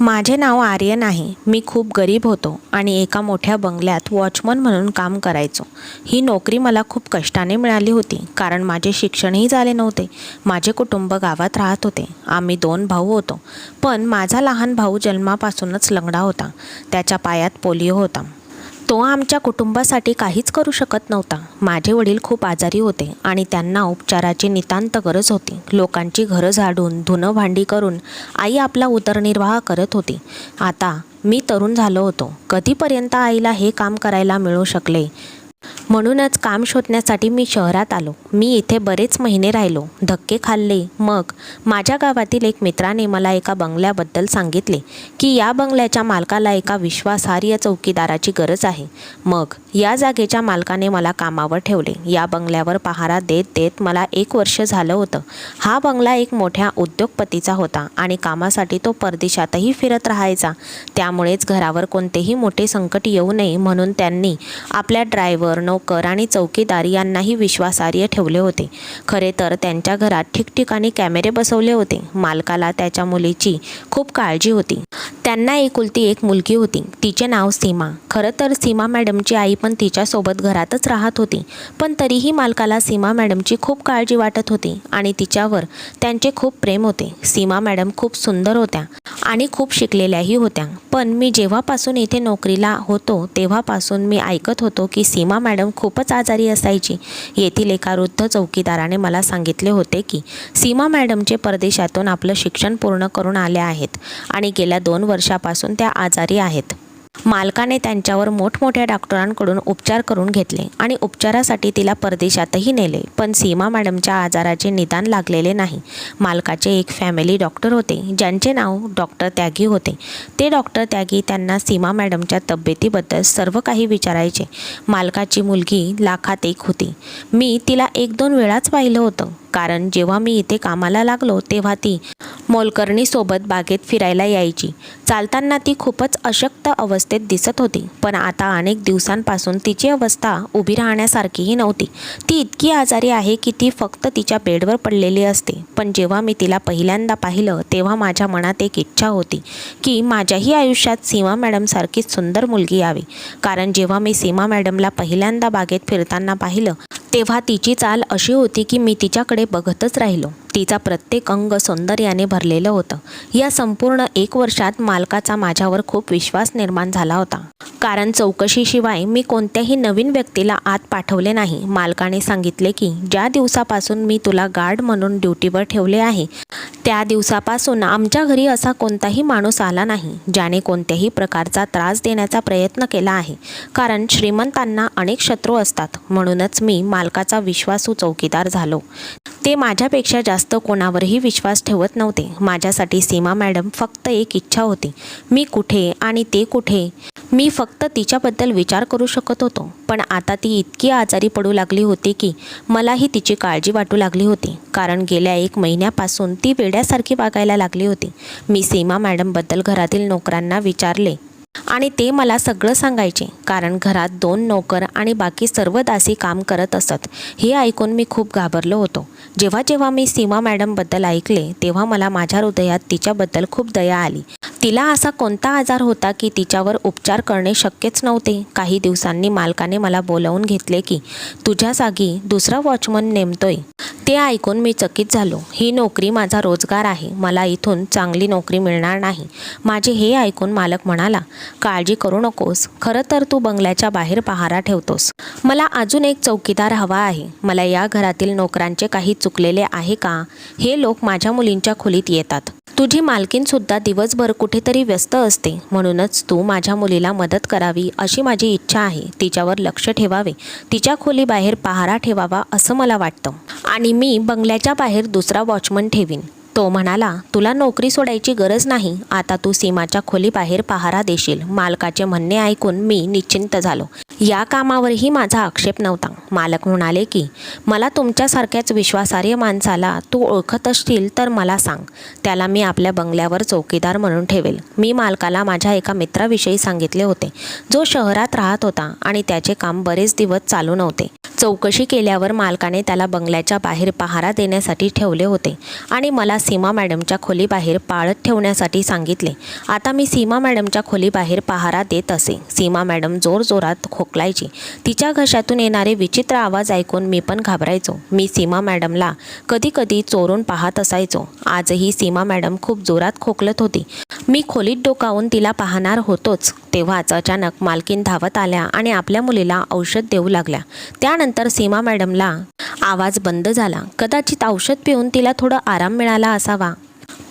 माझे नाव आर्यन आहे मी खूप गरीब होतो आणि एका मोठ्या बंगल्यात वॉचमन म्हणून काम करायचो. ही नोकरी मला खूप कष्टाने मिळाली होती कारण माझे शिक्षणही झाले नव्हते. माझे कुटुंब गावात राहत होते. आम्ही दोन भाऊ होतो. पण माझा लहान भाऊ जन्मापासूनच लंगडा होता. त्याच्या पायात पोलिओ होता. तो आमच्या कुटुंबासाठी काहीच करू शकत नव्हता. माझे वडील खूप आजारी होते आणि त्यांना उपचाराची नितांत गरज होती. लोकांची घरं झाडून धुणं भांडी करून आई आपला उदरनिर्वाह करत होती. आता मी तरुण झालो होतो. कधीपर्यंत आईला हे काम करायला मिळू शकले? म्हणूनच काम शोधण्यासाठी मी शहरात आलो. मी इथे बरेच महिने राहिलो. धक्के खाल्ले. मग माझ्या गावातील एक मित्राने मला एका बंगल्याबद्दल सांगितले की या बंगल्याच्या मालकाला एका विश्वासार्ह चौकीदाराची गरज आहे. मग या जागेच्या मालकाने मला कामावर ठेवले. या बंगल्यावर पहारा देत देत मला एक वर्ष झालं होतं. हा बंगला एक मोठ्या उद्योगपतीचा होता आणि कामासाठी तो परदेशातही फिरत राहायचा. त्यामुळेच घरावर कोणतेही मोठे संकट येऊ नये म्हणून त्यांनी आपल्या ड्रायव्हर नोकर आणि चौकीदार यांनाही विश्वासार्ह ठेवले होते. खरे तर त्यांच्या घरात ठिकठिकाणी कॅमेरे बसवले होते. मालकाला त्याच्या मुलीची खूप काळजी होती. त्यांना एकुलती एक मुलगी होती. तिचे नाव सीमा. खरं तर सीमा मॅडमची आई पण तिच्यासोबत घरातच राहत होती. पण तरीही मालकाला सीमा मॅडमची खूप काळजी वाटत होती आणि तिच्यावर त्यांचे खूप प्रेम होते. सीमा मॅडम खूप सुंदर होत्या आणि खूप शिकलेल्याही होत्या. पण मी जेव्हापासून इथे नोकरीला होतो तेव्हापासून मी ऐकत होतो की सीमा मॅडम खूपच आजारी असायची. येथील एका वृद्ध चौकीदाराने मला सांगितले होते की सीमा मॅडमचे परदेशातून आपलं शिक्षण पूर्ण करून आले आहेत आणि गेल्या दोन वर्षापासून त्या आजारी आहेत. मालकाने त्यांच्यावर मोठमोठ्या डॉक्टरांकडून उपचार करून घेतले आणि उपचारासाठी तिला परदेशातही नेले. पण सीमा मॅडमच्या आजाराचे निदान लागलेले नाही. मालकाचे एक फॅमिली डॉक्टर होते ज्यांचे नाव डॉक्टर त्यागी होते. ते डॉक्टर त्यागी त्यांना सीमा मॅडमच्या तब्येतीबद्दल सर्व काही विचारायचे. मालकाची मुलगी लाखात एक होती. मी तिला एक दोन वेळाच पाहिलं होतं. कारण जेव्हा मी इथे कामाला लागलो तेव्हा ती मोलकर्णीसोबत बागेत फिरायला यायची. चालताना ती खूपच अशक्त अवस्थेत दिसत होती पण आता अनेक दिवसांपासून तिची अवस्था उभी राहण्यासारखीही नव्हती. ती इतकी आजारी आहे की ती फक्त तिच्या बेडवर पडलेली असते. पण जेव्हा मी तिला पहिल्यांदा पाहिलं तेव्हा माझ्या मनात एक इच्छा होती की माझ्याही आयुष्यात सीमा मॅडमसारखीच सुंदर मुलगी यावी. कारण जेव्हा मी सीमा मॅडमला पहिल्यांदा बागेत फिरताना पाहिलं तेव्हा तिची चाल अशी होती की मी तिच्याकडे बघतच राहिलो. तिचा प्रत्येक अंग सौंदर्याने भरलेलं होतं. या संपूर्ण एक वर्षात मालकाचा माझ्यावर खूप विश्वास निर्माण झाला होता. कारण चौकशीशिवाय मी कोणत्याही नवीन व्यक्तीला आत पाठवले नाही. मालकाने सांगितले की ज्या दिवसापासून मी तुला गार्ड म्हणून ड्युटीवर ठेवले आहे त्या दिवसापासून आमच्या घरी असा कोणताही माणूस आला नाही ज्याने कोणत्याही प्रकारचा त्रास देण्याचा प्रयत्न केला आहे. कारण श्रीमंतांना अनेक शत्रू असतात. म्हणूनच मी मालकाचा विश्वासू चौकीदार झालो. ते माझ्यापेक्षा जास्त कोणावरही विश्वास ठेवत नव्हते. माझ्यासाठी सीमा मॅडम फक्त एक इच्छा होती. मी कुठे आणि ते कुठे? मी फक्त तिच्याबद्दल विचार करू शकत होतो. पण आता ती इतकी आजारी पडू लागली होती की मलाही तिची काळजी वाटू लागली होती. कारण गेल्या एक महिन्यापासून ती वेड्यासारखी वागायला लागली होती. मी सीमा मॅडमबद्दल घरातील नोकरांना विचारले आणि ते मला सगळं सांगायचे कारण घरात दोन नोकर आणि बाकी सर्व दासी काम करत असत. हे ऐकून मी खूप घाबरलो होतो. जेव्हा जेव्हा मी सीमा मॅडमबद्दल ऐकले तेव्हा मला माझ्या हृदयात तिच्याबद्दल खूप दया आली. तिला असा कोणता आजार होता की तिच्यावर उपचार करणे शक्यच नव्हते? काही दिवसांनी मालकाने मला बोलावून घेतले की तुझ्या जागी दुसरा वॉचमन नेमतोय. ते ऐकून मी चकित झालो. ही नोकरी माझा रोजगार आहे. मला इथून चांगली नोकरी मिळणार नाही. माझे हे ऐकून मालक म्हणाला काळजी करू नकोस. खरं तर तू बंगल्याच्या बाहेर पहारा ठेवतोस. मला अजून एक चौकीदार हवा आहे. मला या घरातील नोकरांचे काही चुकलेले आहे का? हे लोक माझ्या मुलींच्या खोलीत येतात. तुझी मालकीनसुद्धा दिवसभर कुठे कुठेतरी व्यस्त असते. म्हणूनच तू माझ्या मुलीला मदत करावी अशी माझी इच्छा आहे. तिच्यावर लक्ष ठेवावे. तिच्या खोलीबाहेर पहारा ठेवावा असं मला वाटतं. आणि मी बंगल्याच्या बाहेर दुसरा वॉचमन ठेवीन. तो म्हणाला तुला नोकरी सोडायची गरज नाही. आता तू सीमाच्या खोलीबाहेर पहारा देशील. मालकाचे म्हणणे ऐकून मी निश्चिंत झालो. या कामावरही माझा आक्षेप नव्हता. मालक म्हणाले की मला तुमच्यासारख्याच विश्वासार्ह माणसाला तू ओळखत असशील तर मला सांग. त्याला मी आपल्या बंगल्यावर चौकीदार म्हणून ठेवेल मी मालकाला माझ्या एका मित्राविषयी सांगितले होते. जो शहरात राहत होता आणि त्याचे काम बरेच दिवस चालू नव्हते. चौकशी केल्यावर मालकाने त्याला बंगल्याच्या बाहेर पहारा देण्यासाठी ठेवले होते आणि मला सीमा मॅडमच्या खोलीबाहेर पाळत ठेवण्यासाठी सांगितले. आता मी सीमा मॅडमच्या खोलीबाहेर पहारा देत असे. सीमा मॅडम जोरजोरात खोकलायची. तिच्या घशातून येणारे विचित्र आवाज ऐकून मी पण घाबरायचो. मी सीमा मॅडमला कधी कधी चोरून पाहत असायचो. आजही सीमा मॅडम खूप जोरात खोकलत होती. मी खोलीत डोकावून तिला पाहणार होतोच. तेव्हाच अचानक मालकीन धावत आल्या आणि आपल्या मुलीला औषध देऊ लागल्या. त्यानंतर सीमा मॅडमला आवाज बंद झाला. कदाचित औषध पिऊन तिला थोडं आराम मिळाला असावा.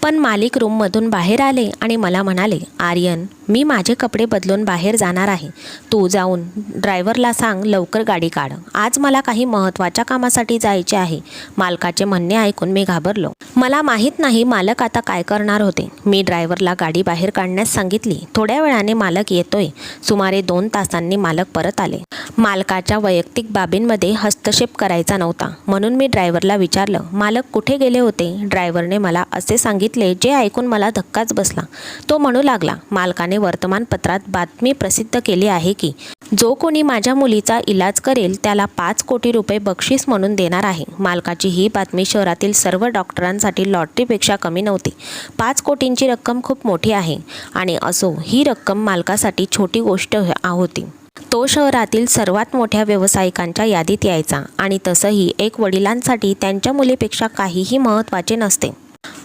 पण मालिक रूममधून बाहेर आले आणि मला म्हणाले आर्यन मी माझे कपडे बदलून बाहेर जाणार आहे. तू जाऊन ड्रायव्हरला सांग लवकर गाडी काढ. आज मला काही महत्त्वाच्या कामासाठी जायचे आहे. मालकाचे म्हणणे ऐकून मी घाबरलो. मला माहीत नाही मालक आता काय करणार होते. मी ड्रायव्हरला गाडी बाहेर काढण्यास सांगितली. थोड्या वेळाने मालक येतोय. सुमारे दोन तासांनी मालक परत आले. मालकाच्या वैयक्तिक बाबींमध्ये हस्तक्षेप करायचा नव्हता. म्हणून मी ड्रायव्हरला विचारलं मालक कुठे गेले होते ड्रायव्हरने मला असे सांगितले जे ऐकून मला धक्काच बसला. तो म्हणू लागला मालकाने वर्तमानपत्रात बातमी प्रसिद्ध केली आहे की जो कोणी माझ्या मुलीचा इलाज करेल त्याला पाच कोटी रुपये बक्षीस म्हणून देणार आहे. मालकाची ही बातमी शहरातील सर्व डॉक्टरांसाठी लॉटरीपेक्षा कमी नव्हती. पाच कोटींची रक्कम खूप मोठी आहे आणि असो ही रक्कम मालकासाठी छोटी गोष्ट होती. तो शहरातील सर्वात मोठ्या व्यावसायिकांच्या यादीत यायचा आणि तसंही एक वडिलांसाठी त्यांच्या मुलीपेक्षा काहीही महत्त्वाचे नसते.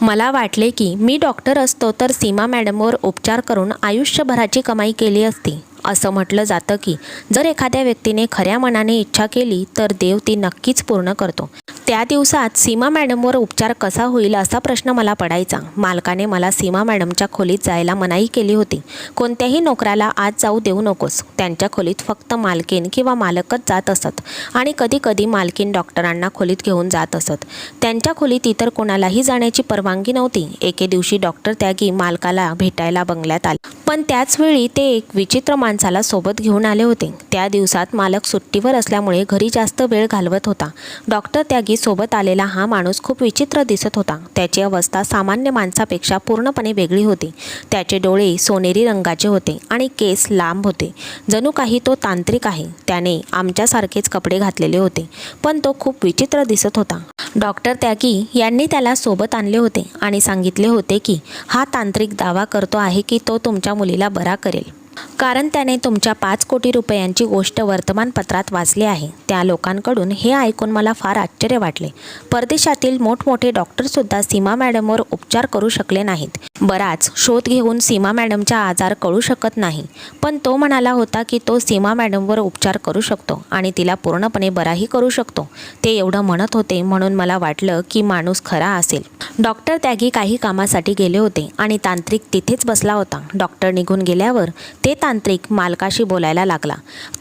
मला वाटले की मी डॉक्टर असतो तर सीमा मॅडमवर उपचार करून आयुष्यभराची कमाई केली असती. असं म्हटलं जातं की जर एखाद्या व्यक्तीने खऱ्या मनाने इच्छा केली तर देव ती नक्कीच पूर्ण करतो. त्या दिवसात सीमा मॅडमवर उपचार कसा होईल असा प्रश्न मला पडायचा. मालकाने मला सीमा मॅडमच्या खोलीत जायला मनाई केली होती. कोणत्याही नोकराला आज जाऊ देऊ नकोस. त्यांच्या खोलीत फक्त मालकीन किंवा मालकच जात असत. आणि कधी कधी मालकीन डॉक्टरांना खोलीत घेऊन जात असत. त्यांच्या खोलीत इतर कोणालाही जाण्याची परवानगी नव्हती. एके दिवशी डॉक्टर त्यागी मालकाला भेटायला बंगल्यात आले. पण त्याचवेळी ते एक विचित्र माणसाला सोबत घेऊन आले होते. त्या दिवसात मालक सुट्टीवर असल्यामुळे घरी जास्त वेळ घालवत होता. डॉक्टर त्यागी सोबत आलेला हा माणूस खूप विचित्र दिसत होता. त्याची अवस्था सामान्य माणसापेक्षा पूर्णपणे वेगळी होती. त्याचे डोळे सोनेरी रंगाचे होते आणि केस लांब होते. जणू काही तो तांत्रिक आहे. त्याने आमच्यासारखेच कपडे घातलेले होते पण तो खूप विचित्र दिसत होता. डॉक्टर त्यागी यांनी त्याला सोबत आणले होते आणि सांगितले होते की हा तांत्रिक दावा करतो आहे की तो तुमच्या मुलीला बरा करेल. कारण त्याने तुमच्या पाच कोटी रुपयांची गोष्ट वर्तमानपत्रात वाचली आहे. त्या लोकांकडून हे ऐकून मला फार आश्चर्य वाटले. परदेशातील मोठमोठे डॉक्टरसुद्धा सीमा मॅडमवर उपचार करू शकले नाहीत. बराच शोध घेऊन सीमा मॅडमचा आजार कळू शकत नाही. पण तो म्हणाला होता की तो सीमा मॅडमवर उपचार करू शकतो आणि तिला पूर्णपणे बराही करू शकतो. ते एवढं म्हणत होते म्हणून मला वाटलं की माणूस खरा असेल. डॉक्टर त्यागी काही कामासाठी गेले होते आणि तांत्रिक तिथेच बसला होता. डॉक्टर निघून गेल्यावर ते तांत्रिक मालकाशी बोलायला लागला.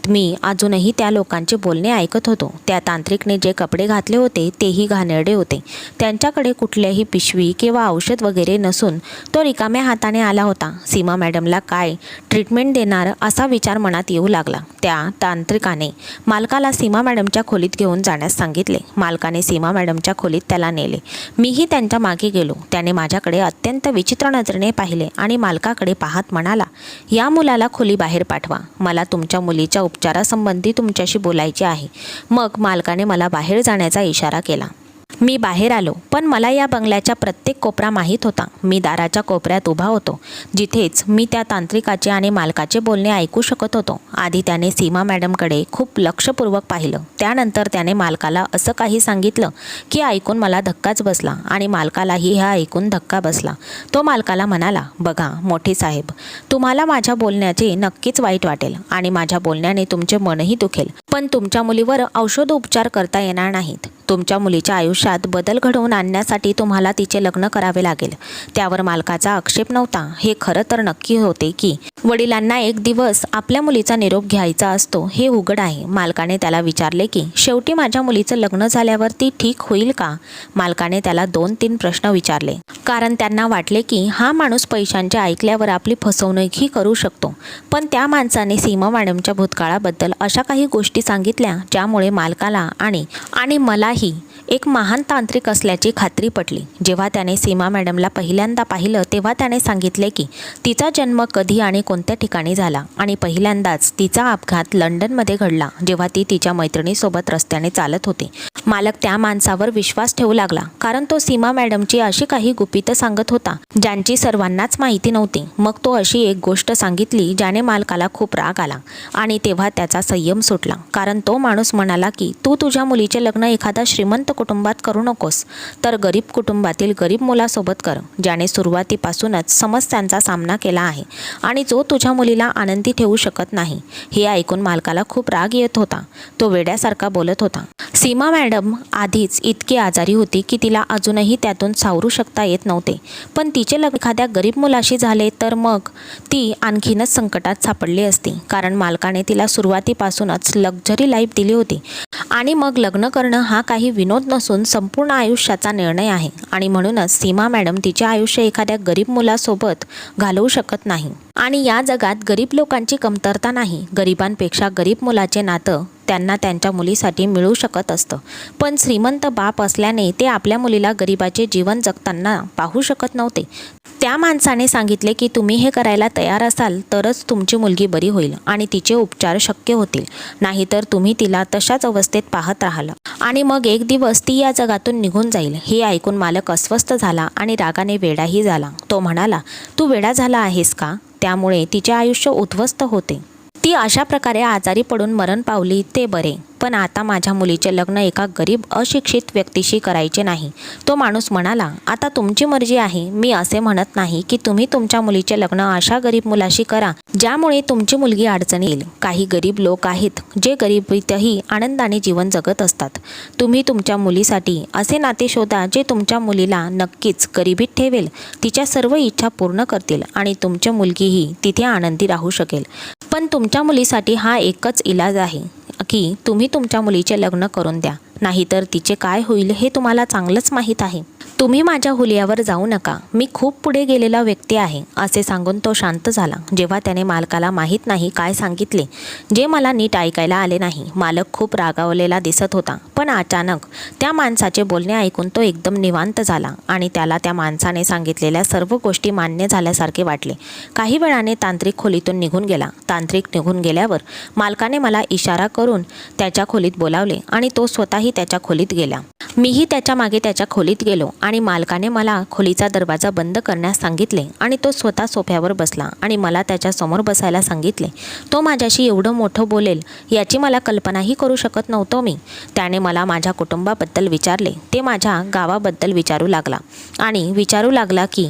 मी अजूनही त्या लोकांचे बोलणे ऐकत होतो. त्या तांत्रिकने जे कपडे घातले होते तेही घाणेरडे होते. त्यांच्याकडे कुठल्याही पिशवी किंवा औषध वगैरे नसून तो रिकाम्या हाताने आला होता. सीमा मॅडमला काय ट्रीटमेंट देणार असा विचार मनात येऊ लागला. त्या तांत्रिकाने मालकाला सीमा मॅडमच्या खोलीत घेऊन जाण्यास सांगितले. मालकाने सीमा मॅडमच्या खोलीत त्याला नेले. मीही त्यांच्या मागे गेलो. त्याने माझ्याकडे अत्यंत विचित्र नजरेने पाहिले आणि मालकाकडे पाहत म्हणाला या मुलाला खोली बाहेर पाठवा. मला तुमच्या मुलीच्या उपचारासंबंधी तुमच्याशी बोलायचे आहे. मग मालकाने मला बाहेर जाण्याचा इशारा केला. मी बाहेर आलो पण मला या बंगल्याचा प्रत्येक कोपरा माहीत होता. मी दाराच्या कोपऱ्यात उभा होतो. जिथेच मी त्या तांत्रिकाचे आणि मालकाचे बोलणे ऐकू शकत होतो. आधी त्याने सीमा मॅडमकडे खूप लक्षपूर्वक पाहिलं. त्यानंतर त्याने मालकाला असं काही सांगितलं की ऐकून मला धक्काच बसला आणि मालकालाही हा ऐकून धक्का बसला. तो मालकाला म्हणाला बघा मोठे साहेब तुम्हाला माझ्या बोलण्याचे नक्कीच वाईट वाटेल आणि माझ्या बोलण्याने तुमचे मनही दुखेल पण तुमच्या मुलीवर औषधोपचार करता येणार नाहीत. तुमच्या मुलीच्या आयुष्यात बदल घडवून आणण्यासाठी तुम्हाला तिचे लग्न करावे लागेल. त्यावर मालकाचा आक्षेप नव्हता. हे खरं तर नक्की होते की वडिलांना एक दिवस आपल्या मुलीचा निरोप घ्यायचा असतो हे उघड आहे. मालकाने त्याला विचारले की शेवटी माझ्या मुलीचं लग्न झाल्यावर ती ठीक होईल का? मालकाने त्याला दोन तीन प्रश्न विचारले. कारण त्यांना वाटले की हा माणूस पैशांचे ऐकल्यावर आपली फसवणूकही करू शकतो. पण त्या माणसाने सीमा मॅडमच्या भूतकाळाबद्दल अशा काही गोष्टी सांगितल्या ज्यामुळे मालकाला आणि आणि मलाही एक महान तांत्रिक असल्याची खात्री पटली. जेव्हा त्याने सीमा मॅडमला पहिल्यांदा पाहिलं तेव्हा त्याने सांगितले की तिचा जन्म कधी आणि कोणत्या ठिकाणी झाला आणि पहिल्यांदाच तिचा अपघात लंडनमध्ये घडला जेव्हा ती तिच्या मैत्रिणीसोबत रस्त्याने चालत होती. मालक त्या माणसावर विश्वास ठेवू लागला कारण तो सीमा मॅडमची अशी काही गुपितं सांगत होता ज्यांची सर्वांनाच माहिती नव्हती. मग तो अशी एक गोष्ट सांगितली ज्याने मालकाला खूप राग आला आणि तेव्हा त्याचा संयम सुटला कारण तो माणूस म्हणाला की तू तुझ्या मुलीचे लग्न एखादा श्रीमंत कुटुंबात करू नकोस. तर गरीब कुटुंबातील गरीब मुलासोबत कर ज्याने सुरुवातीपासूनच समस्यांचा सामना केला आहे आणि जो तुझ्या मुलीला आनंदी ठेवू शकत नाही. हे ऐकून मालकाला खूप राग येत होता. तो वेड्यासारखा बोलत होता. सीमा मॅडम आधीच इतकी आजारी होती की तिला अजूनही त्यातून सावरू शकता येत नव्हते. पण तिचे लग्न एखाद्या गरीब मुलाशी झाले तर मग ती आणखीनच संकटात सापडली असती. कारण मालकाने तिला सुरुवातीपासूनच लक्झरी लाईफ दिली होती. आणि मग लग्न करणं हा काही विनोद नसून संपूर्ण आयुष्याचा निर्णय आहे. आणि म्हणूनच सीमा मॅडम तिचे आयुष्य एखाद्या गरीब मुलासोबत घालवू शकत नाही. आणि या जगात गरीब लोकांची कमतरता नाही. गरिबांपेक्षा गरीब मुलाचे नातं त्यांना त्यांच्या मुलीसाठी मिळू शकत असतं. पण श्रीमंत बाप असल्याने ते आपल्या मुलीला गरिबाचे जीवन जगताना पाहू शकत नव्हते. त्या माणसाने सांगितले की तुम्ही हे करायला तयार असाल तरच तुमची मुलगी बरी होईल आणि तिचे उपचार शक्य होतील. नाहीतर तुम्ही तिला तशाच अवस्थेत पाहत राहाल. आणि मग एक दिवस ती या जगातून निघून जाईल. हे ऐकून मालक अस्वस्थ झाला आणि रागाने वेडाही झाला. तो म्हणाला तू वेडा झाला आहेस का? त्यामुळे तिचे आयुष्य उद्ध्वस्त होते. ती अशा प्रकारे आजारी पडून मरण पावली ते बरे. पण आता माझ्या मुलीचे लग्न एका गरीब अशिक्षित व्यक्तीशी करायचे नाही. तो माणूस म्हणाला आता तुमची मर्जी आहे. मी असे म्हणत नाही की तुम्ही तुमच्या मुलीचे लग्न अशा गरीब मुलाशी करा ज्यामुळे तुमची मुलगी अडचणी येईल. काही गरीब लोक आहेत जे गरिबीतही आनंदाने जीवन जगत असतात. तुम्ही तुमच्या मुलीसाठी असे नाते शोधा जे तुमच्या मुलीला नक्कीच गरिबीत ठेवेल. तिच्या सर्व इच्छा पूर्ण करतील आणि तुमची मुलगीही तिथे आनंदी राहू शकेल. पण तुमच्या मुलीसाठी हा एकच इलाज आहे. की तुम्ही तुमच्या मुलीचे लग्न करून द्या. नाहीतर तिचे काय होईल हे तुम्हाला चांगलंच माहीत आहे. तुम्ही माझ्या हुलियावर जाऊ नका. मी खूप पुढे गेलेला व्यक्ती आहे असे सांगून तो शांत झाला. जेव्हा त्याने मालकाला माहीत नाही काय सांगितले जे मला नीट ऐकायला आले नाही मालक खूप रागावलेला दिसत होता. पण अचानक त्या माणसाचे बोलणे ऐकून तो एकदम निवांत झाला आणि त्याला त्या माणसाने सांगितलेल्या सर्व गोष्टी मान्य झाल्यासारखे वाटले. काही वेळाने तांत्रिक खोलीतून निघून गेला. तांत्रिक निघून गेल्यावर मालकाने मला इशारा करून त्याच्या खोलीत बोलावले आणि तो स्वतःही त्याच्या खोलीत गेला. मीही त्याच्यामागे त्याच्या खोलीत गेलो आणि मालकाने मला खोलीचा दरवाजा बंद करण्यास सांगितले आणि तो स्वतः सोफ्यावर बसला आणि मला त्याच्यासमोर बसायला सांगितले तो माझ्याशी एवढं मोठं बोलेल याची मला कल्पनाही करू शकत नव्हतो मी. त्याने मला माझ्या कुटुंबाबद्दल विचारले ते माझ्या गावाबद्दल विचारू लागला आणि विचारू लागला की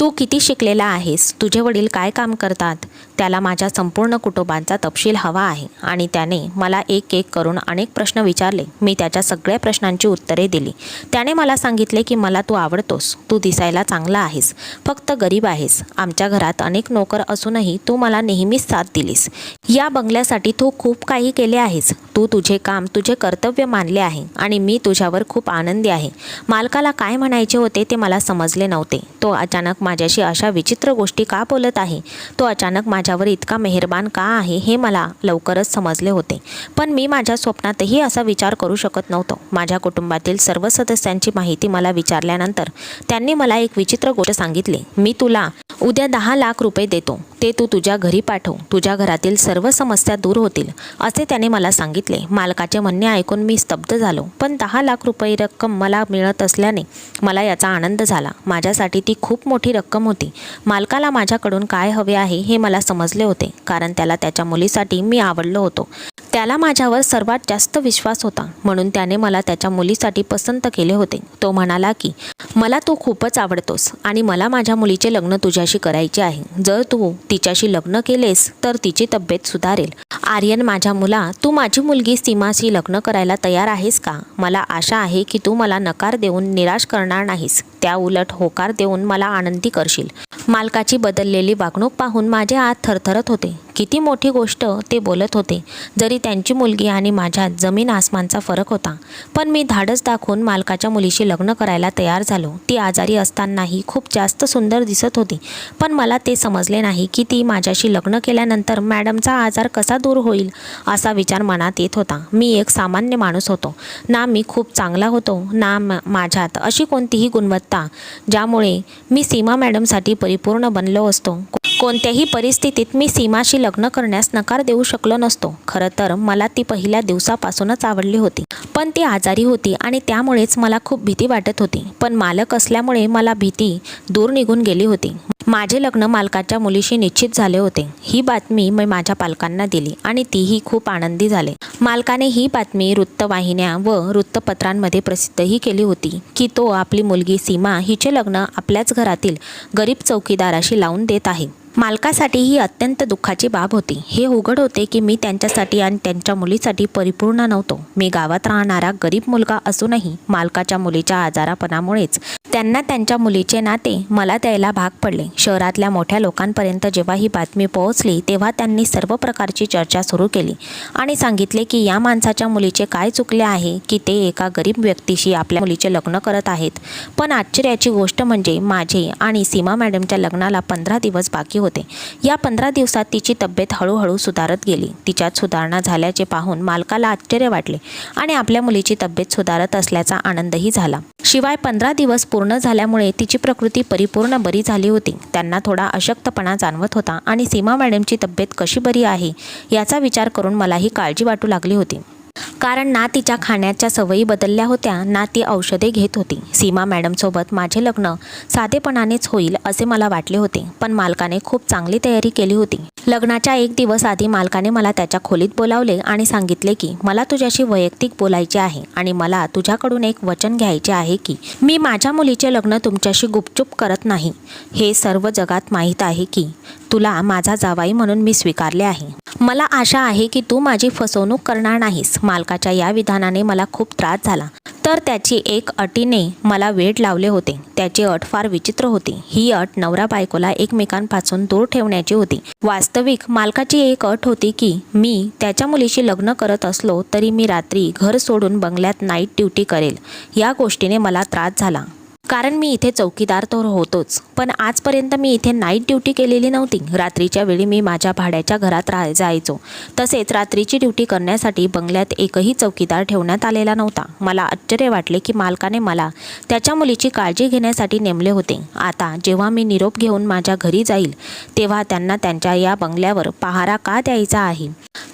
तू किती शिकलेला आहेस? तुझे वडील काय काम करतात? त्याला माझ्या संपूर्ण कुटुंबांचा तपशील हवा आहे. आणि त्याने मला एक एक करून अनेक प्रश्न विचारले. मी त्याच्या सगळ्या प्रश्नांची उत्तरे दिली. त्याने मला सांगितले की मला तू आवडतोस. तू दिसायला चांगला आहेस. फक्त गरीब आहेस. आमच्या घरात अनेक नोकर असूनही तू मला नेहमीच साथ दिलीस. या बंगल्यासाठी तू खूप काही केले आहेस. तू तुझे काम तुझे कर्तव्य मानले आहे. आणि मी तुझ्यावर खूप आनंदी आहे. मालकाला काय म्हणायचे होते ते मला समजले नव्हते. तो अचानक माझ्याशी अशा विचित्र गोष्टी का बोलत आहे? तो अचानक माझ्या माझ्यावर इतका मेहरबान का आहे हे मला लवकरच समजले होते. पण मी माझ्या स्वप्नातही असा विचार करू शकत नव्हतो. माझ्या कुटुंबातील सर्व सदस्यांची माहिती मला विचारल्यानंतर त्यांनी मला एक विचित्र गोष्ट सांगितली. मी तुला उद्या दहा लाख रुपये देतो. ते तू तुझ्या घरी पाठव. तुझ्या घरातील सर्व समस्या दूर होतील असे त्याने मला सांगितले. मालकाचे म्हणणे ऐकून मी स्तब्ध झालो. पण दहा लाख रुपये रक्कम मला मिळत असल्याने मला याचा आनंद झाला. माझ्यासाठी ती खूप मोठी रक्कम होती. मालकाला माझ्याकडून काय हवे आहे हे मला समजले होते. कारण त्याला त्याच्या मुलीसाठी मी आवडलो होतो. त्याला माझ्यावर सर्वात जास्त विश्वास होता. म्हणून त्याने मला त्याच्या मुलीसाठी पसंत केले होते. तो म्हणाला की मला तू खूपच आवडतोस आणि मला माझ्या मुलीचे लग्न तुझ्याशी करायचे आहे. जर तू तिच्याशी लग्न केलेस तर तिची तब्येत सुधारेल. आर्यन माझ्या मुला तू माझी मुलगी सीमाशी लग्न करायला तयार आहेस का? मला आशा आहे की तू मला नकार देऊन निराश करणार नाहीस. त्या उलट होकार देऊन मला आनंदी करशील. मालकाची बदललेली वागणूक पाहून माझे आत थरथरत होते. किती मोठी गोष्ट ते बोलत होते. जरी त्यांची मुलगी आणि माझ्यात जमीन आसमानचा फरक होता. पण मी धाडस दाखवून मालकाच्या मुलीशी लग्न करायला तयार झालो. ती आजारी असतानाही खूप जास्त सुंदर दिसत होती. पण मला ते समजले नाही की ती माझ्याशी लग्न केल्यानंतर मॅडमचा आजार कसा दूर होईल असा विचार मनात येत होता. मी एक सामान्य माणूस होतो. ना मी खूप चांगला होतो ना म- माझ्यात अशी कोणतीही गुणवत्ता ज्यामुळे मी सीमा मॅडमसाठी परिपूर्ण बनलो असतो. कोणत्याही परिस्थितीत मी सीमाशी लग्न करण्यास नकार देऊ शकलो नसतो. खरं तर मला ती पहिल्या दिवसापासूनच आवडली होती. पण ती आजारी होती आणि त्यामुळेच मला खूप भीती वाटत होती. पण मालक असल्यामुळे मला भीती दूर निघून गेली होती. माझे लग्न मालकाच्या मुलीशी निश्चित झाले होते. ही बातमी मी माझ्या पालकांना दिली आणि तीही खूप आनंदी झाले. मालकाने ही बातमी वृत्तवाहिन्या व वृत्तपत्रांमध्ये प्रसिद्धही केली होती की तो आपली मुलगी सीमा हिचे लग्न आपल्याच घरातील गरीब चौकीदाराशी लावून देत आहे. मालकासाठी ही अत्यंत दुःखाची बाब होती. हे उघड होते की मी त्यांच्यासाठी आणि त्यांच्या मुलीसाठी परिपूर्ण नव्हतो. मी गावात राहणारा गरीब मुलगा असूनही मालकाच्या मुलीच्या आजारापणामुळेच. त्यांना त्यांच्या मुलीचे नाते मला द्यायला भाग पडले. शहरातल्या मोठ्या लोकांपर्यंत जेव्हा ही बातमी पोहोचली तेव्हा त्यांनी सर्व प्रकारची चर्चा सुरू केली आणि सांगितले की या माणसाच्या मुलीचे काय चुकले आहे की ते एका गरीब व्यक्तीशी आपल्या मुलीचे लग्न करत आहेत. पण आश्चर्याची गोष्ट म्हणजे माझे आणि सीमा मॅडमच्या लग्नाला पंधरा दिवस बाकी होते. या पंधरा दिवसात तिची तब्येत हळूहळू सुधारत गेली. तिच्यात सुधारणा झाल्याचे पाहून मालकाला आश्चर्य वाटले आणि आपल्या मुलीची तब्येत सुधारत असल्याचा आनंदही झाला. शिवाय पंधरा दिवस पूर्ण झाल्यामुळे तिची प्रकृती परिपूर्ण बरी झाली होती. त्यांना थोडा अशक्तपणा जाणवत होता आणि सीमा मॅडमची तब्येत कशी बरी आहे याचा विचार करून मलाही काळजी वाटू लागली होती. कारण ना तिच्या खाण्याच्या सवयी बदलल्या होत्या ना ती औषधे घेत होती. सीमा मॅडमसोबत माझे लग्न साधेपणानेच होईल असे मला वाटले होते पण मालकाने खूप चांगली तयारी केली होती. लग्नाच्या एक दिवस आधी मालकाने मला त्याच्या खोलीत बोलावले आणि सांगितले की मला तुझ्याशी वैयक्तिक बोलायचे आहे आणि मला तुझ्याकडून एक वचन घ्यायचे आहे की मी माझ्या मुलीचे लग्न तुमच्याशी गुपचूप करत नाही. हे सर्व जगात माहीत आहे की तुला माझा जावाई म्हणून मी स्वीकारले आहे. मला आशा आहे की तू माझी फसवणूक करणार नाहीस. मालकाच्या या विधानाने मला खूप त्रास झाला. तर त्याची एक अटीने मला वेड लावले होते. त्याची अट फार विचित्र होती. ही अट नवरा बायकोला एकमेकांपासून दूर ठेवण्याची होती. वास्तविक मालकाची एक अट होती की मी त्याच्या मुलीशी लग्न करत असलो तरी मी रात्री घर सोडून बंगल्यात नाईट ड्युटी करेल. या गोष्टीने मला त्रास झाला. कारण मी इथे चौकीदार तर होतोच. पण आजपर्यंत मी इथे नाईट ड्युटी केलेली नव्हती. रात्रीच्या वेळी मी माझ्या भाड्याच्या घरात राह जायचो. तसेच रात्रीची ड्युटी करण्यासाठी बंगल्यात एकही चौकीदार ठेवण्यात आलेला नव्हता. मला आश्चर्य वाटले की मालकाने मला त्याच्या मुलीची काळजी घेण्यासाठी नेमले होते. आता जेव्हा मी निरोप घेऊन माझ्या घरी जाईल तेव्हा त्यांना त्यांच्या या बंगल्यावर पहारा का द्यायचा आहे?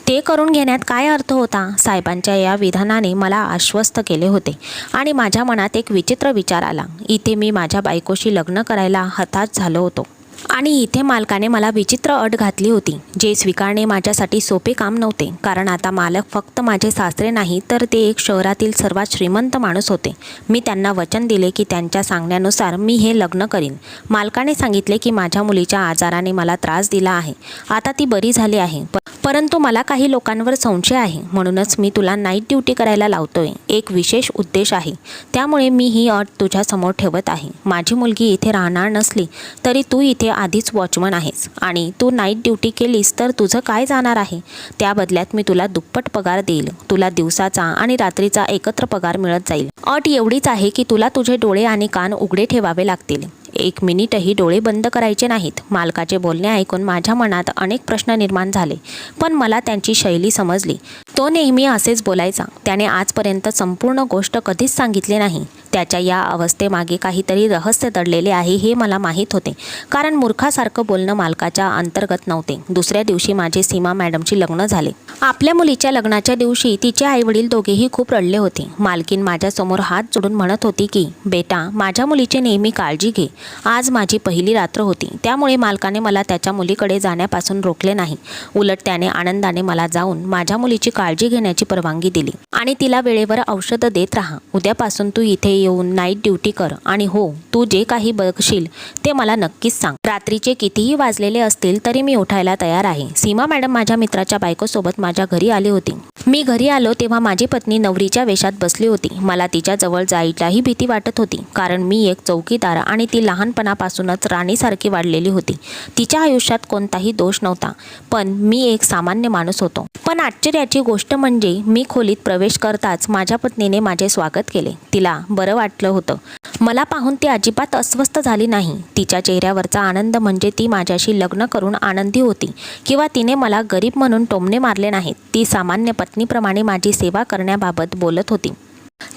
ते करून घेण्यात काय अर्थ होता? साहेबांच्या या विधानाने मला आश्वस्त केले होते आणि माझ्या मनात एक विचित्र विचार आला. इथे मी माझ्या बायकोशी लग्न करायला हताश झालो होतो. आणि इथे मालकाने मला विचित्र अट घातली होती जे स्वीकारणे माझ्यासाठी सोपे काम नव्हते. कारण आता मालक फक्त माझे सासरे नाही तर ते एक शहरातील सर्वात श्रीमंत माणूस होते. मी त्यांना वचन दिले की त्यांच्या सांगण्यानुसार मी हे लग्न करीन. मालकाने सांगितले की माझ्या मुलीच्या आजाराने मला त्रास दिला आहे. आता ती बरी झाली आहे परंतु मला काही लोकांवर संशय आहे. म्हणूनच मी तुला नाईट ड्युटी करायला लावतोय. एक विशेष उद्देश आहे. त्यामुळे मी ही अट तुझ्यासमोर ठेवत आहे. माझी मुलगी इथे राहणार नसली तरी तू इथे आधीच वॉचमन आहेस. आणि तू नाईट ड्युटी केलीस तर तुझं काय जाणार आहे? त्या बदल्यात मी तुला दुप्पट पगार देईल. तुला दिवसाचा आणि रात्रीचा एकत्र पगार मिळत जाईल. अट एवढीच आहे की तुला तुझे डोळे आणि कान उघडे ठेवावे लागतील. एक मिनिटही डोळे बंद करायचे नाहीत. मालकाचे बोलणे ऐकून माझ्या मनात अनेक प्रश्न निर्माण झाले पण मला त्यांची शैली समजली. तो नेहमी असेच बोलायचा. त्याने आजपर्यंत संपूर्ण गोष्ट कधीच सांगितले नाही. त्याच्या या अवस्थेमागे काहीतरी रहस्य दडलेले आहे हे मला माहीत होते. कारण मूर्खासारखं बोलणं मालकाच्या अंतर्गत नव्हते. दुसऱ्या दिवशी माझे सीमा मॅडमची लग्न झाले. आपल्या मुलीच्या लग्नाच्या दिवशी तिचे आईवडील दोघेही खूप रडले होते. मालकीन माझ्यासमोर हात जोडून म्हणत होती की बेटा माझ्या मुलीची नेहमी काळजी घे. आज माझी पहिली रात्र होती. त्यामुळे मालकाने मला त्याच्या मुलीकडे जाण्यापासून रोखले नाही. उलट त्याने आनंदाने मला जाऊन माझ्या मुलीची काळजी काळजी घेण्याची परवानगी दिली. आणि तिला वेळेवर औषधं देत राहा. उद्यापासून तू इथे येऊन नाईट ड्युटी कर. आणि हो तू जे काही बघशील ते मला नक्कीच सांग. रात्रीचे कितीही वाजलेले असतील तरी मी उठायला तयार आहे. सीमा मॅडम माझ्या मित्राच्या बायकोसोबत माझ्या घरी आली होती. मी घरी आलो तेव्हा माझी पत्नी नवरीच्या वेशात बसली होती. मला तिच्या जवळ जायलाही भीती वाटत होती कारण मी एक चौकीदार आणि ती लहानपणापासूनच राणीसारखी वाढलेली होती. तिच्या आयुष्यात कोणताही दोष नव्हता पण मी एक सामान्य माणूस होतो. पण आश्चर्याची गोष्ट गोष्ट म्हणजे मी खोलीत प्रवेश करताच माझ्या पत्नीने माझे स्वागत केले. तिला बरं वाटलं होतं. मला पाहून ती अजिबात अस्वस्थ झाली नाही. तिच्या चेहऱ्यावरचा आनंद म्हणजे ती माझ्याशी लग्न करून आनंदी होती किंवा तिने मला गरीब म्हणून टोमणे मारले नाहीत. ती सामान्य पत्नीप्रमाणे माझी सेवा करण्याबाबत बोलत होती.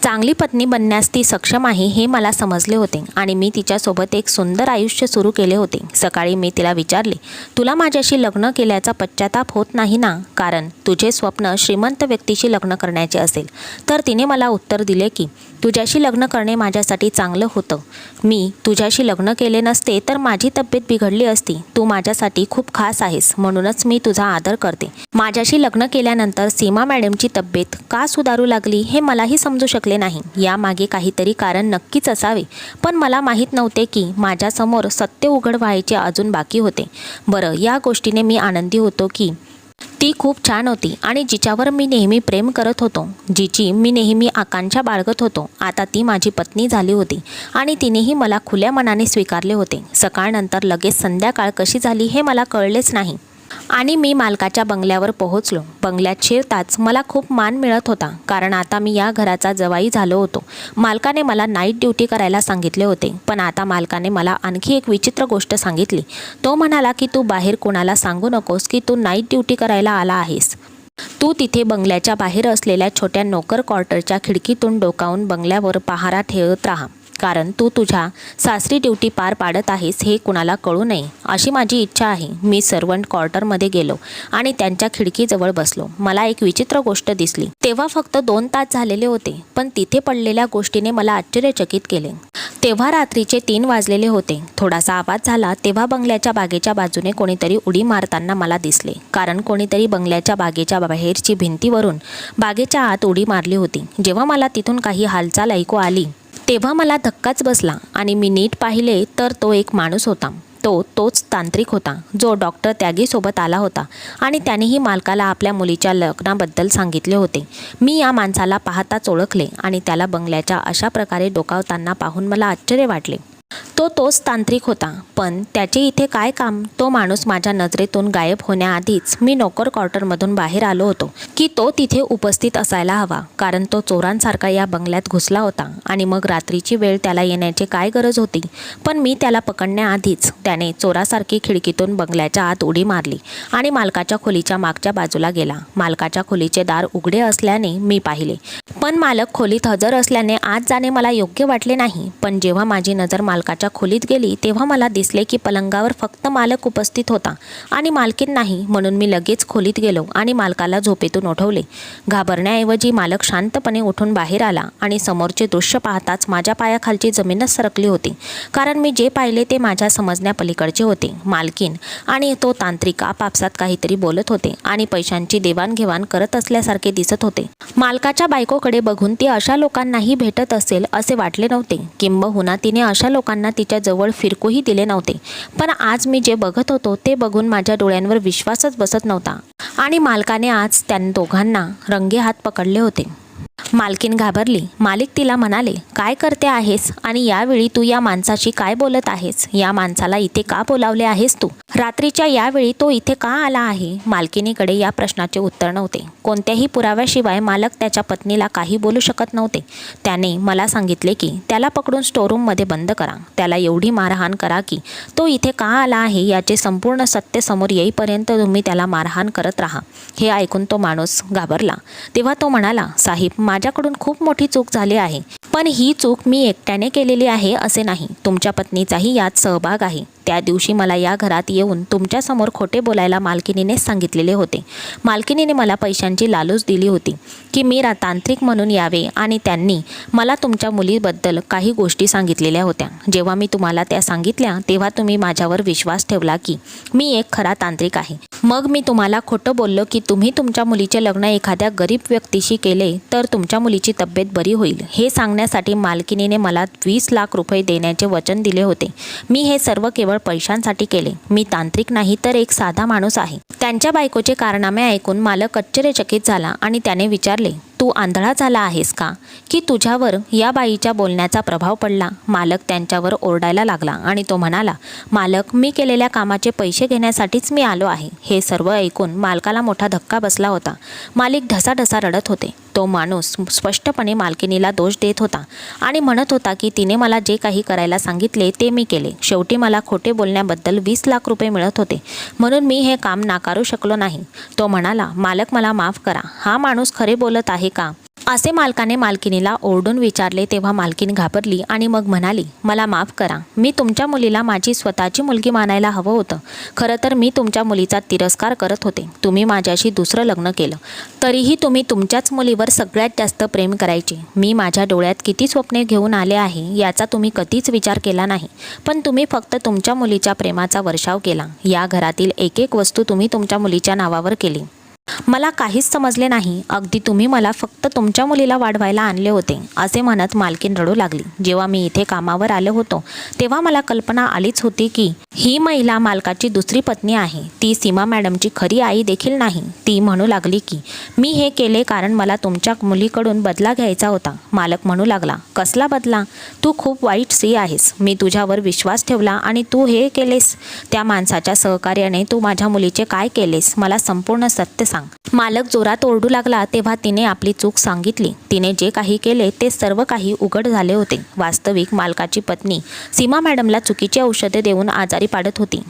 चांगली पत्नी बनण्यास ती सक्षम आहे हे मला समजले होते आणि मी तिच्यासोबत एक सुंदर आयुष्य सुरू केले होते. सकाळी मी तिला विचारले तुला माझ्याशी लग्न केल्याचा पश्चाताप होत नाही ना? कारण तुझे स्वप्न श्रीमंत व्यक्तीशी लग्न करण्याचे असेल. तर तिने मला उत्तर दिले की तुझ्याशी लग्न करणे माझ्यासाठी चांगलं होतं. मी तुझ्याशी लग्न केले नसते तर माझी तब्येत बिघडली असती. तू माझ्यासाठी खूप खास आहेस म्हणूनच मी तुझा आदर करते. माझ्याशी लग्न केल्यानंतर सीमा मॅडमची तब्येत का सुधारू लागली हे मलाही समजू शकले नाही. यामागे काहीतरी कारण नक्कीच असावे पण मला माहीत नव्हते की माझ्यासमोर सत्य उघड व्हायचे अजून बाकी होते. बरं या गोष्टीने मी आनंदी होतो की ती खूप छान होती आणि जिच्यावर मी नेहमी प्रेम करत होतो जिची मी नेहमी आकांक्षा बाळगत होतो. आता ती माझी पत्नी झाली होती आणि तिनेही मला खुल्या मनाने स्वीकारले होते. सकाळनंतर लगेच संध्याकाळ कशी झाली हे मला कळलेच नाही. आणि मी मालकाच्या बंगल्यावर पोहोचलो. बंगल्यात शिरताच मला खूप मान मिळत होता कारण आता मी या घराचा जवाई झालो होतो. मालकाने मला नाईट ड्युटी करायला सांगितले होते पण आता मालकाने मला आणखी एक विचित्र गोष्ट सांगितली. तो म्हणाला की तू बाहेर कोणाला सांगू नकोस की तू नाईट ड्युटी करायला आला आहेस. तू तिथे बंगल्याच्या बाहेर असलेल्या छोट्या नोकर क्वार्टरच्या खिडकीतून डोकावून बंगल्यावर पहारा ठेवत राहा. कारण तू तुझ्या सासरी ड्युटी पार पाडत आहेस हे कुणाला कळू नये. अशी माझी इच्छा आहे. मी सर्वंट क्वार्टरमध्ये गेलो आणि त्यांच्या खिडकीजवळ बसलो. मला एक विचित्र गोष्ट दिसली. तेव्हा फक्त दोन तास झालेले होते पण तिथे पडलेल्या गोष्टीने मला आश्चर्यचकित केले. तेव्हा रात्रीचे तीन वाजलेले होते. थोडासा आवाज झाला तेव्हा बंगल्याच्या बागेच्या बाजूने कोणीतरी उडी मारताना मला दिसले. कारण कोणीतरी बंगल्याच्या बागेच्या बाहेरची भिंतीवरून बागेच्या आत उडी मारली होती. जेव्हा मला तिथून काही हालचाल ऐकू आली तेव्हा मला धक्काच बसला आणि मी नीट पाहिले तर तो एक माणूस होता. तो तोच तांत्रिक होता जो डॉक्टर त्यागीसोबत आला होता आणि त्यानेही मालकाला आपल्या मुलीच्या लग्नाबद्दल सांगितले होते. मी या माणसाला पाहताच ओळखले आणि त्याला बंगल्याच्या अशा प्रकारे डोकावताना पाहून मला आश्चर्य वाटले. तो तोच तांत्रिक होता. पण त्याचे इथे काय काम? तो माणूस माझ्या नजरेतून गायब होण्याआधीच मी नोकर क्वार्टरमधून बाहेर आलो होतो की तो तिथे उपस्थित असायला हवा कारण तो चोरांसारखा या बंगल्यात घुसला होता आणि मग रात्रीची वेळ त्याला येण्याची काय गरज होती? पण मी त्याला पकडण्याआधीच त्याने चोरासारखी खिडकीतून बंगल्याच्या आत उडी मारली आणि मालकाच्या खोलीच्या मागच्या बाजूला गेला. मालकाच्या खोलीचे दार उघडे असल्याने मी पाहिले. पण मालक खोलीत हजर असल्याने आत जाणे मला योग्य वाटले नाही पण जेव्हा माझी नजर मालकाच्या खोलीत गेली तेव्हा मला दिसले की पलंगावर फक्त मालक उपस्थित होता आणि मालकीन नाही म्हणून मी लगेच खोलीत गेलो आणि मालकाला झोपेतून उठवले. घाबरण्याऐवजी मालक शांतपणे उठून बाहेर आला आणि समोरचे दृश्य पाहताच माझ्या पायाखालची जमीनच सरकली होती कारण मी जे पाहिले ते माझ्या समजण्यापलीकडचे होते. मालकीन आणि तो तांत्रिक आपापसात काहीतरी बोलत होते आणि पैशांची देवाणघेवाण करत असल्यासारखे दिसत होते. मालकाच्या बायकोकडे बघून ती अशा लोकांनाही भेटत असेल असे वाटले नव्हते. किंबहुना तिने अशा लोकांना लोकांना तिच्याजवळ फिरकूही दिले नव्हते. पण आज मी जे बघत होतो ते बघून माझ्या डोळ्यांवर विश्वासच बसत नव्हता. आणि मालकाने आज त्या दोघांना रंगे हात पकडले होते. मालकीन घाबरली. मालिक तिला म्हणाले काय करते आहेस? आणि यावेळी तू या माणसाशी काय बोलत आहेस? या माणसाला इथे का बोलावले आहेस तू? रात्रीच्या यावेळी तो इथे का आला आहे? मालकिनीकडे या प्रश्नाचे उत्तर नव्हते. कोणत्याही पुराव्याशिवाय मालक त्याच्या पत्नीला काही बोलू शकत नव्हते. त्याने मला सांगितले की त्याला पकडून स्टोरूममध्ये बंद करा. त्याला एवढी मारहाण करा की तो इथे का आला आहे याचे संपूर्ण सत्य समोर येईपर्यंत तुम्ही त्याला मारहाण करत राहा. हे ऐकून तो माणूस घाबरला. तेव्हा तो म्हणाला साहेब माझ्याकडून खूप मोठी चूक झाली आहे. पण ही चूक मी एकट्याने केलेली आहे असे नाही. तुमच्या पत्नीचाही यात सहभाग आहे. त्या दिवशी मला या घरात येऊन तुमच्यासमोर खोटे बोलायला मालकिनीने सांगितलेले होते. मालकिनीने मला पैशांची लालूच दिली होती की मी रा तांत्रिक म्हणून यावे आणि त्यांनी मला तुमच्या मुलीबद्दल काही गोष्टी सांगितलेल्या होत्या. जेव्हा मी तुम्हाला त्या सांगितल्या तेव्हा तुम्ही माझ्यावर विश्वास ठेवला की मी एक खरा तांत्रिक आहे. मग मी तुम्हाला खोटं बोललो की तुम्ही तुमच्या मुलीचे लग्न एखाद्या गरीब व्यक्तीशी केले तर तुमच्या मुलीची तब्येत बरी होईल. हे सांगण्यासाठी मालकिनीने मला वीस लाख रुपये देण्याचे वचन दिले होते. मी हे सर्व केवळ पैशांसाठी केले. मी तांत्रिक नाही तर एक साधा माणूस आहे. त्यांच्या बायकोचे कारनामे ऐकून मालक आश्चर्यचकित झाला आणि त्याने विचारले तू आंधळा झाला आहेस का? की तुझ्यावर या बाईच्या बोलण्याचा प्रभाव पडला? मालक त्यांच्यावर ओरडायला लागला आणि तो म्हणाला मालक मी केलेल्या कामाचे पैसे घेण्यासाठीच मी आलो आहे. हे सर्व ऐकून मालकाला मोठा धक्का बसला होता. मालिक ढसाढसा रडत होते. तो माणूस स्पष्टपणे मालकिनीला दोष देत होता आणि म्हणत होता की तिने मला जे काही करायला सांगितले ते मी केले. शेवटी मला खोटे बोलण्याबद्दल वीस लाख रुपये मिळत होते. म्हणून मी हे काम नाकारू शकलो नाही. तो म्हणाला मालक मला माफ करा. हा माणूस खरे बोलत आहे का? असे मालकाने मालकिनीला ओरडून विचारले तेव्हा मालकीन घाबरली आणि मग म्हणाली मला माफ करा. मी तुमच्या मुलीला माझी स्वतःची मुलगी मानायला हवं होतं. खरं तर मी तुमच्या मुलीचा तिरस्कार करत होते. तुम्ही माझ्याशी दुसरं लग्न केलं. तरीही तुम्ही तुमच्याच मुलीवर सगळ्यात जास्त प्रेम करायचे. मी माझ्या डोळ्यात किती स्वप्ने घेऊन आले आहे याचा तुम्ही कधीच विचार केला नाही. पण तुम्ही फक्त तुमच्या मुलीच्या प्रेमाचा वर्षाव केला. या घरातील एक एक वस्तू तुम्ही तुमच्या मुलीच्या नावावर केली. मला काहीच समजले नाही. अगदी तुम्ही मला फक्त तुमच्या मुलीला वाढवायला आणले होते असे म्हणत मालकीन रडू लागली. जेव्हा मी इथे कामावर आलो होतो तेव्हा मला कल्पना आलीच होती की ही महिला मालकाची दुसरी पत्नी आहे. ती सीमा मॅडमची खरी आई देखील नाही. ती म्हणू लागली की मी हे केले कारण मला तुमच्या मुलीकडून बदला घ्यायचा होता. मालक म्हणू लागला कसला बदला? तू खूप वाईट स्त्री आहेस. मी तुझ्यावर विश्वास ठेवला आणि तू हे केलेस. त्या माणसाच्या सहकार्याने तू माझ्या मुलीचे काय केलेस? मला संपूर्ण सत्य सांग. मालक जोरात ओरडू लागला तेव्हा तिने आपली चूक सांगितली. तिने जे काही केले ते सर्व काही उघड झाले होते. वास्तविक मालकाची पत्नी सीमा मॅडमला चुकीची औषधे देऊन आजारी पाडत होती.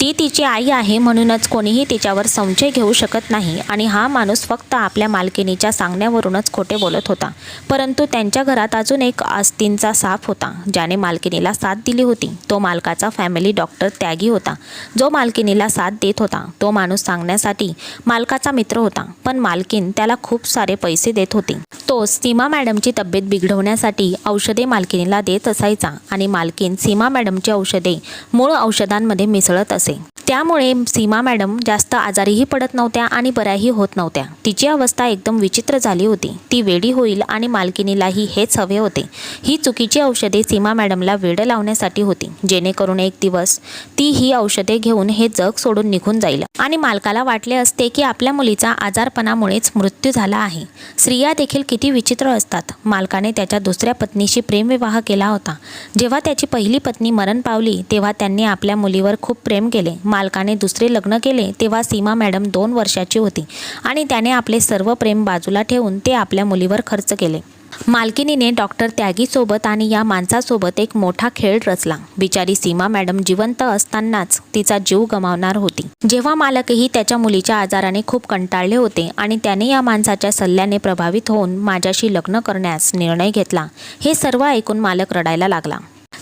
ती तिची आई आहे म्हणूनच कोणीही तिच्यावर संशय घेऊ शकत नाही. आणि हा माणूस फक्त आपल्या मालकिनीच्या सांगण्यावरूनच खोटे बोलत होता. परंतु त्यांच्या घरात अजून एक आस्तींचा साप होता ज्याने मालकिनीला साथ दिली होती. तो मालकाचा फॅमिली डॉक्टर त्यागी होता. जो मालकिनीला साथ देत होता तो माणूस सांगण्यासाठी मालकाचा मित्र होता. पण मालकीन त्याला खूप सारे पैसे देत होती. तो सीमा मॅडमची तब्येत बिघडवण्यासाठी औषधे मालकिनीला देत असायचा. आणि मालकीन सीमा मॅडमची औषधे मूळ औषधांमध्ये मिसळत असे त्यामुळे सीमा मॅडम जास्त आजारीही पडत नव्हत्या आणि बऱ्याही होत नव्हत्या. तिची अवस्था एकदम विचित्र झाली होती. ती वेडी होईल आणि मालकिनीलाही हेच हवे होते. ही चुकीची औषधे सीमा मॅडमला वेड लावण्यासाठी होती. जेणेकरून एक दिवस ती ही औषधे घेऊन हे जग सोडून निघून जाईल. आणि मालकाला वाटले असते की आपल्या मुलीचा आजारपणामुळेच मृत्यू झाला आहे. स्त्रिया देखील किती विचित्र असतात. मालकाने त्याच्या दुसऱ्या पत्नीशी प्रेमविवाह केला होता. जेव्हा त्याची पहिली पत्नी मरण पावली तेव्हा त्यांनी आपल्या मुलीवर खूप प्रेम केले. मालकाने दुसरे लग्न केले तेव्हा सीमा मॅडम दोन वर्षाची होती आणि त्याने आपले सर्व प्रेम बाजूला ठेवून ते आपल्या मुलीवर खर्च केले. मालकिनीने डॉक्टर त्यागीसोबत आणि या माणसासोबत एक मोठा खेळ रचला. बिचारी सीमा मॅडम जिवंत असतानाच तिचा जीव गमावणार होती. जेव्हा मालकही त्याच्या मुलीच्या आजाराने खूप कंटाळले होते आणि त्याने या माणसाच्या सल्ल्याने प्रभावित होऊन माझ्याशी लग्न करण्यास निर्णय घेतला हे सर्व ऐकून मालक रडायला लागला.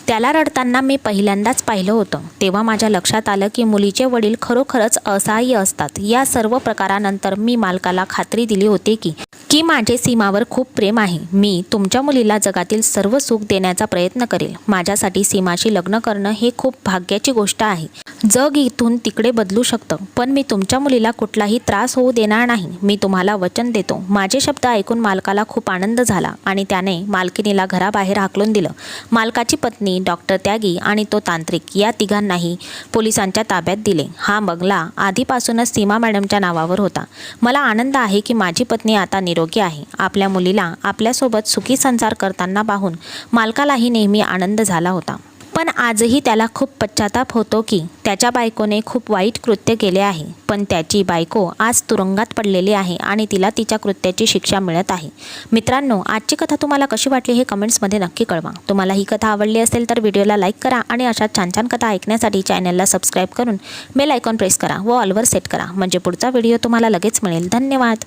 त्याला रडताना मी पहिल्यांदाच पाहिलं होतं. तेव्हा माझ्या लक्षात आलं की मुलीचे वडील खरोखरच असहाय्य असतात. या सर्व प्रकारानंतर मी मालकाला खात्री दिली होती की की माझे सीमावर खूप प्रेम आहे. मी तुमच्या मुलीला जगातील सर्व सुख देण्याचा प्रयत्न करेल. माझ्यासाठी सीमाशी लग्न करणं हे खूप भाग्याची गोष्ट आहे. जग इथून तिकडे बदलू शकतं. पण मी तुमच्या मुलीला कुठलाही त्रास होऊ देणार नाही. मी तुम्हाला वचन देतो. माझे शब्द ऐकून मालकाला खूप आनंद झाला आणि त्याने मालकिनीला घराबाहेर हाकलून दिलं. मालकाची पत्नी डॉक्टर त्यागी आणि तो तांत्रिक या तिघांनाही पोलिसांच्या ताब्यात दिले. हा बंगला आधीपासूनच सीमा मॅडमच्या नावावर होता. मला आनंद आहे की माझी पत्नी आता निरोगी आहे. आपल्या मुलीला आपल्यासोबत सुखी संसार करताना पाहून मालकालाही नेहमी आनंद झाला होता. पण आजही त्याला खूप पश्चाताप होतो की त्याच्या बायकोने खूप वाईट कृत्य केले आहे. पण त्याची बायको आज तुरुंगात पडलेली आहे आणि तिला तिच्या कृत्याची शिक्षा मिळत आहे. मित्रांनो आजची कथा तुम्हाला कशी वाटली हे कमेंट्समध्ये नक्की कळवा. तुम्हाला ही कथा आवडली असेल तर व्हिडिओला लाईक करा आणि अशा छान छान कथा ऐकण्यासाठी चॅनलला सबस्क्राईब करून बेल आयकॉन प्रेस करा व ऑलवर सेट करा. म्हणजे पुढचा व्हिडिओ तुम्हाला लगेच मिळेल. धन्यवाद!